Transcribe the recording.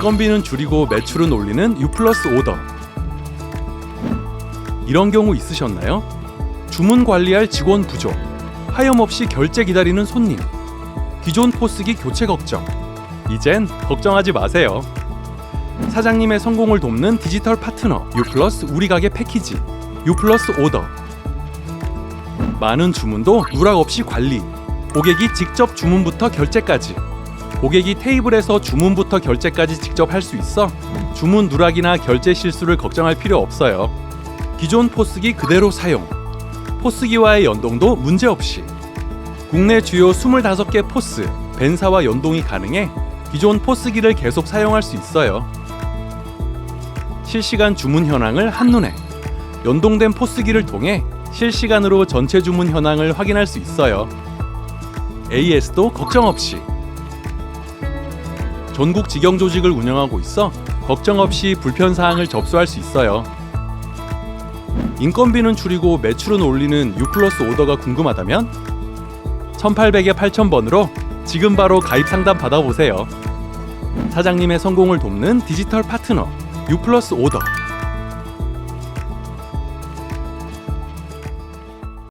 인건비는 줄이고 매출은 올리는 U 플러스 오더. 이런 경우 있으셨나요? 주문 관리할 직원 부족, 하염없이 결제 기다리는 손님, 기존 포스기 교체 걱정. 이젠 걱정하지 마세요. 사장님의 성공을 돕는 디지털 파트너 U 플러스 우리 가게 패키지 U 플러스 오더. 많은 주문도 누락 없이 관리. 고객이 직접 주문부터 결제까지. 고객이 테이블에서 주문부터 결제까지 직접 할 수 있어 주문 누락이나 결제 실수를 걱정할 필요 없어요. 기존 포스기 그대로 사용. 포스기와의 연동도 문제없이. 국내 주요 25개 포스, 벤사와 연동이 가능해 기존 포스기를 계속 사용할 수 있어요. 실시간 주문 현황을 한눈에 연동된 포스기를 통해 실시간으로 전체 주문 현황을 확인할 수 있어요. AS도 걱정 없이 전국 직영 조직을 운영하고 있어 걱정 없이 불편 사항을 접수할 수 있어요. 인건비는 줄이고 매출은 올리는 U 플러스 오더가 궁금하다면 1800에 8000번으로 지금 바로 가입 상담 받아보세요. 사장님의 성공을 돕는 디지털 파트너 U 플러스 오더